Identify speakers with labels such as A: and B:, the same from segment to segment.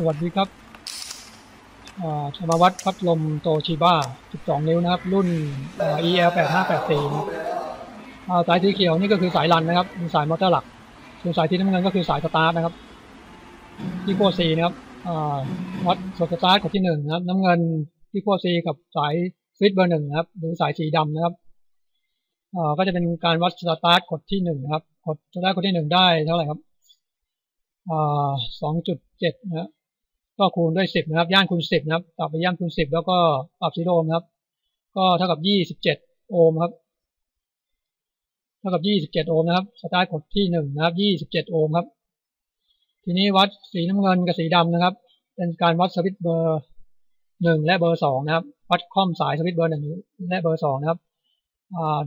A: สวัสดีครับอ่าจะมาวัดพัดลมโตชิบ้า 12 นิ้วนะครับ รุ่น EL 8584นะครับอ่าสายสีเขียวนี่ก็คือสายรันนะครับเป็นสายมอเตอร์หลัก ส่วนสายที่น้ำเงินก็คือสายสตาร์ทนะครับ ที่ขั้ว C นะครับวัดสดสตาร์ทกับที่หนึ่งนะครับ น้ำเงินที่ขั้ว C กับสายสวิตเบอร์หนึ่งนะครับ หรือสายสีดำนะครับก็จะเป็นการวัดสตาร์ทกดที่หนึ่งนะครับ กดสตาร์ทกดที่หนึ่งได้เท่าไหร่ครับสองจุดเจ็ดนะ ก็คูณด้วยสิบนะครับย่านคูณสิบนะครับปรับไปย่านคูณสิบแล้วก็ปรับซีโรมครับ ก็เท่ากับยี่สิบเจ็ดโอห์มครับเท่ากับยี่สิบเจ็ดโอห์มนะครับสตาร์ทกดที่หนึ่งนะครับยี่สิบเจ็ดโอห์มครับ ทีนี้วัดสีน้ำเงินกับสีดำนะครับ เป็นการวัดสวิตช์เบอร์หนึ่งและเบอร์สองนะครับ วัดค่อมสายสวิตช์เบอร์หนึ่งและเบอร์สองนะครับ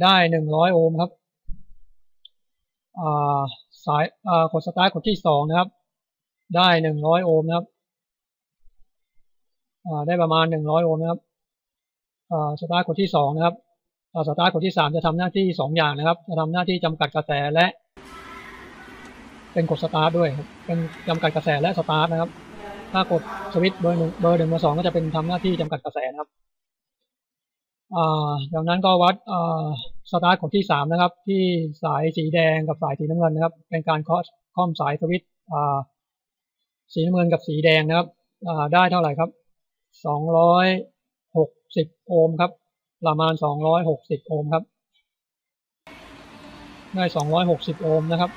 A: ได้หนึ่งร้อยโอห์มครับสายกดสตาร์ทกดที่สองนะครับ ได้หนึ่งร้อยโอห์มนะครับ ได้ประมาณหนึ่งร้อยโอห์มนะครับสตาร์ทกดที่สองนะครับสตาร์ทกดที่สามจะทำหน้าที่สองอย่างนะครับ จะทำหน้าที่จำกัดกระแสและ เป็นกดสตาร์ทด้วย เป็นจำกัดกระแสและสตาร์ทนะครับ ถ้ากดสวิตช์เบอร์หนึ่งเบอร์หนึ่งเบอร์สองก็จะเป็นทำหน้าที่จำกัดกระแสนะครับจากนั้นก็วัดสตาร์ทกดที่สามนะครับ ที่สายสีแดงกับสายสีน้ำเงินนะครับ เป็นการเคาะค่อมสายสวิตช์สีน้ำเงินกับสีแดงนะครับได้เท่าไหร่ครับ สองร้อยหกสิบโอห์มครับ ประมาณสองร้อยหกสิบโอห์มครับ ได้สองร้อยหกสิบโอห์มนะครับ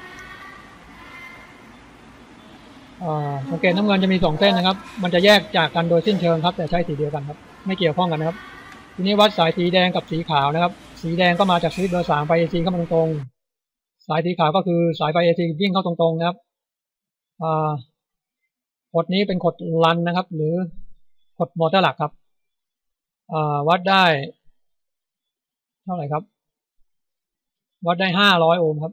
A: สังเกตน้ำเงินจะมีสองเส้นนะครับ มันจะแยกจากกันโดยสิ้นเชิงครับ แต่ใช้สีเดียวกันครับ ไม่เกี่ยวข้องกันนะครับ ทีนี้วัดสายสีแดงกับสีขาวนะครับ สีแดงก็มาจากสวิตเบอร์สามไปเอซีเข้ามาตรงๆ สายสีขาวก็คือสายไฟเอซีวิ่งเข้าตรงๆนะครับกดนี้เป็นกดรันนะครับ หรือ กดมอเตอร์หลักครับวัดได้ เท่าไหร่ครับ วัดได้ห้าร้อยโอห์มครับ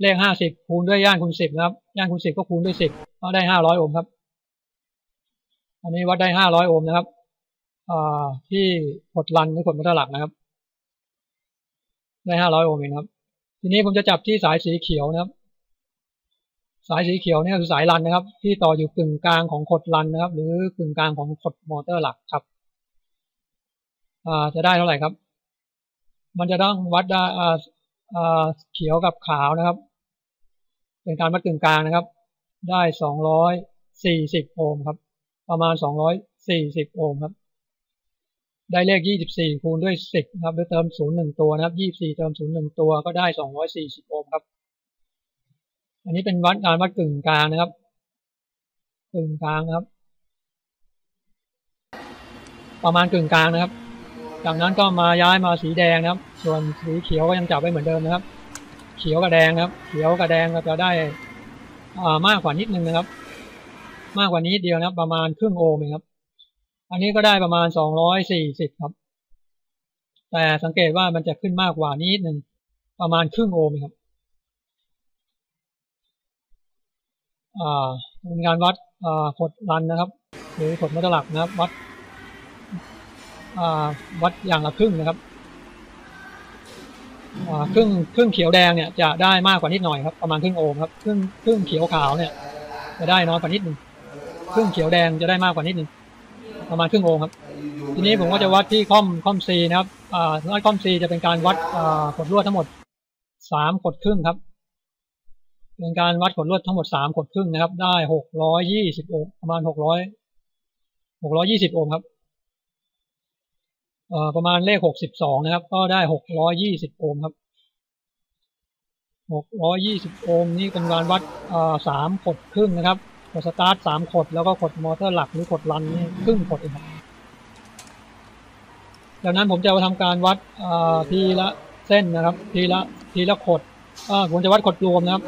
A: เลขห้าสิบคูณด้วยย่านคูณสิบนะครับ ย่านคูณสิบก็คูณด้วยสิบก็ได้ห้าร้อยโอห์มครับ อันนี้วัดได้ห้าร้อยโอห์มนะครับที่กดรันหรือกดมอเตอร์หลักนะครับ ได้ห้าร้อยโอห์มเองครับ ทีนี้ผมจะจับที่สายสีเขียวนะครับ สายสีเขียวเนี่ยคือสายรันนะครับ ที่ต่ออยู่กึ่งกลางของขดรันนะครับ หรือกึ่งกลางของขดมอเตอร์หลักครับจะได้เท่าไหร่ครับ มันจะต้องวัดได้เขียวกับขาวนะครับ เป็นการวัดกึ่งกลางนะครับ ได้สองร้อยสี่สิบโอห์มครับ ประมาณสองร้อยสี่สิบโอห์มครับ ได้เลขยี่สิบสี่คูณด้วยสิบครับโดยเติมศูนย์หนึ่งตัวนะครับยี่สี่เติมศูนย์หนึ่งตัวก็ได้สองร้อยสี่สิบโอห์มครับ อันนี้เป็นวัดการวัดกึ่งกลางนะครับ กึ่งกลางครับ ประมาณกึ่งกลางนะครับ จากนั้นก็มาย้ายมาสีแดงนะครับ ส่วนสีเขียวก็ยังจับไว้เหมือนเดิมนะครับ เขียวกับแดงนะครับ เขียวกับแดงก็จะได้มากกว่านิดนึงนะครับ มากกว่านี้เดียวนะครับ ประมาณครึ่งโอห์มเองครับ อันนี้ก็ได้ประมาณสองร้อยสี่สิบครับ แต่สังเกตว่ามันจะขึ้นมากกว่านี้นิดนึงประมาณครึ่งโอห์มครับอ่า เป็นการวัดกดรันนะครับ หรือกดมัตลักนะครับ วัดวัดอย่างละครึ่งนะครับครึ่งครึ่งเขียวแดงเนี่ยจะได้มากกว่านิดหน่อยครับ ประมาณครึ่งโอห์มครับ ครึ่งครึ่งเขียวขาวเนี่ย จะได้น้อยกว่านิดหนึ่งครึ่งเขียวแดงจะได้มากกว่านิดหนึ่งประมาณครึ่งโอห์มครับ ทีนี้ผมก็จะวัดที่คอมคอมซีนะครับอ่าวัดคอมซีจะเป็นการวัดอ่ากดลวดทั้งหมดสามกดครึ่งครับ เป็นการวัดกดลวดทั้งหมดสามกดครึ่งนะครับ ได้หกร้อยยี่สิบโอห์มประมาณหกร้อยหกร้อยี่สิบโอห์มครับเอ่อประมาณเลขหกสิบสองนะครับ ก็ได้หกร้อยี่สิบโอห์มครับหกร้อยี่สิบโอห์มนี่เป็นการวัดเอ่อสามกดครึ่งนะครับกดสตาร์ทสามกดแล้วก็กดมอเตอร์หลักหรือกดรันนี่ครึ่งกดเองครับจากนั้นผมจะมาทำการวัดเอ่อทีละเส้นนะครับ ทีละทีละกดอ่าผมจะวัดกดรวมนะครับ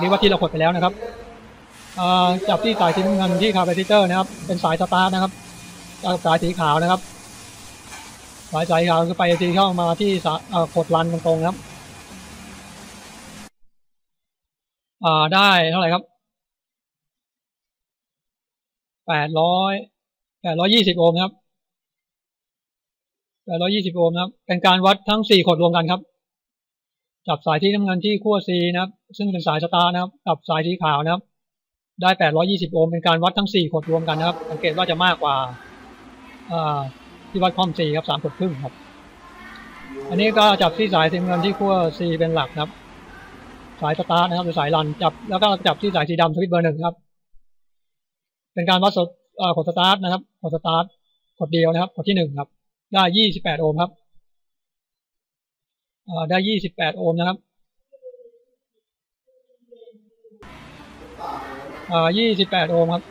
A: นี่ว่าที่เรากดไปแล้วนะครับจับที่สายสีน้ำเงินที่คาร์บอนเตอร์นะครับ เป็นสายสตาร์นะครับจากสายสีขาวนะครับ สายสายขาวคือไปทีเข้ามาที่กดรันตรงๆครับได้เท่าไหร่ครับแปดร้อยแปดร้อยี่สิบโอห์มครับแปดร้อยี่สิบโอห์มครับ เป็นการวัดทั้งสี่ขดรวมกันครับ จับสายที่น้ำเงินที่ขั้ว C นะครับ ซึ่งเป็นสายสตาร์นะครับ กับสายสีขาวนะครับ ได้ 820 โอห์มเป็นการวัดทั้ง 4 ขดรวมกันนะครับ สังเกตว่าจะมากกว่าที่วัดคอม C ครับ3ขดครึ่งครับ อันนี้ก็จับที่สายสีเงินที่ขั้ว C เป็นหลักนะครับ สายสตาร์นะครับหรือสายรันจับ แล้วก็จับที่สายสีดำสวิตเบอร์หนึ่งครับ เป็นการวัดสดกดสตาร์ทนะครับกดสตาร์ทกดเดียวนะครับกดที่หนึ่งครับ ได้ 28 โอห์มครับ ได้28โอห์มนะครับยี่สิบแปดโอห์มครับ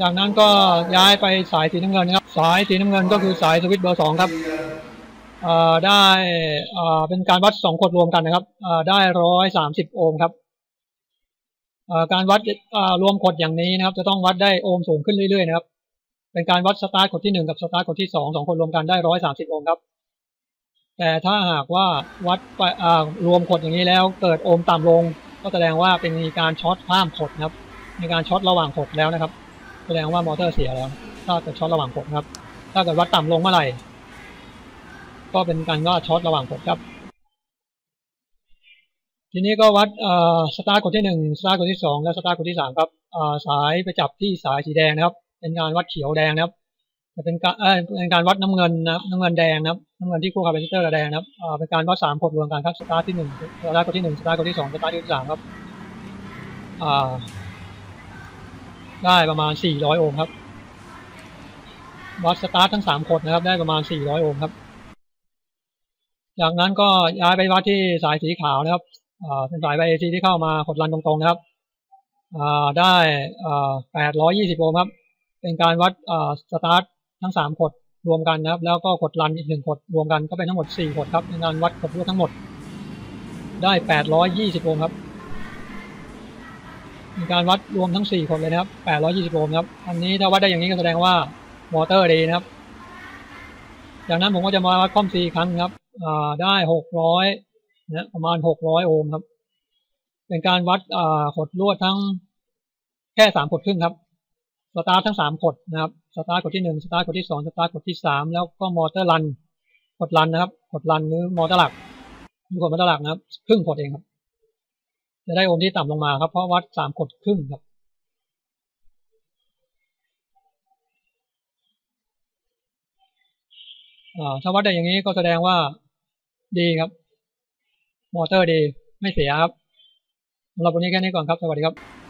A: จากนั้นก็ย้ายไปสายสีน้ำเงินนะครับ สายสีน้ำเงินก็คือสายสวิตช์เบอร์สองครับได้เป็นการวัดสองขดรวมกันนะครับได้ร้อยสามสิบโอห์มครับการวัดรวมขดอย่างนี้นะครับ จะต้องวัดได้โอห์มสูงขึ้นเรื่อยๆนะครับ เป็นการวัดสตาร์ทขดที่หนึ่งกับสตาร์ทขดที่สองสองคนรวมกันได้ร้อยสามสิบโอห์มครับ แต่ถ้าหากว่าวัดไปอ่ารวมขดอย่างนี้แล้วเกิดโอห์มต่ำลง ก็แสดงว่าเป็นมีการช็อตข้ามขดครับ มีการช็อตระหว่างขดแล้วนะครับ แสดงว่ามอเตอร์เสียแล้ว ถ้าเกิดช็อตระหว่างขดครับ ถ้าเกิดวัดต่ำลงเมื่อไหร่ ก็เป็นการว่าช็อตระหว่างขดครับ ทีนี้ก็วัดสตาร์ทกดที่หนึ่งสตาร์ทกดที่สองและสตาร์ทกดที่สามครับสายไปจับที่สายสีแดงนะครับ เป็นการวัดเขียวแดงนะครับจะเป็นการเป็นการวัดน้ำเงินนะน้ำเงินแดงนะครับน้ำเงินที่คู่คาร์บอนเตอร์กับแดงนะครับเป็นการวัดสามขดรวมกันครับสตาร์ทที่หนึ่งสตาร์ทกดที่หนึ่งสตาร์ทกดที่สองสตาร์ทที่สามครับได้ประมาณสี่ร้อยโอห์มครับวัดสตาร์ททั้งสามขดนะครับ ได้ประมาณสี่ร้อยโอห์มครับ จากนั้นก็ย้ายไปวัดที่สายสีขาวนะครับเป็นสายไบเอซีที่เข้ามาขดรันตรงๆนะครับได้แปดร้อยยี่สิบโอห์มครับ เป็นการวัดสตาร์ททั้งสามขดรวมกันนะครับ แล้วก็กดรันอีกหนึ่งขดรวมกันก็เป็นทั้งหมดสี่ขดครับในการวัดขดรวดทั้งหมด ได้แปดร้อยยี่สิบโอห์มครับมีการวัดรวมทั้งสี่ขดเลยนะครับแปดร้อยี่สิบโอห์มครับอันนี้ถ้าวัดได้อย่างนี้ก็แสดงว่ามอเตอร์ดีนะครับ จากนั้นผมก็จะมาวัดคอมซีครั้งครับได้หกร้อยนะประมาณหกร้อยโอห์มครับ เป็นการวัดขดรวดทั้งแค่สามขดครึ่งครับ สตาร์ททั้งสามขดนะครับสตาร์ทกดที่หนึ่งสตาร์ทกดที่สองสตาร์ทกดที่สามแล้วก็มอเตอร์รันกดรันนะครับกดรันหรือมอเตอร์หลักหรือกดมอเตอร์หลักนะครับครึ่งกดเองครับ จะได้โอห์มที่ต่ำลงมาครับ เพราะวัดสามกดครึ่งครับถ้าวัดได้อย่างนี้ก็แสดงว่าดีครับ มอเตอร์ดี ไม่เสียครับสำหรับวันนี้แค่นี้ก่อนครับ สวัสดีครับ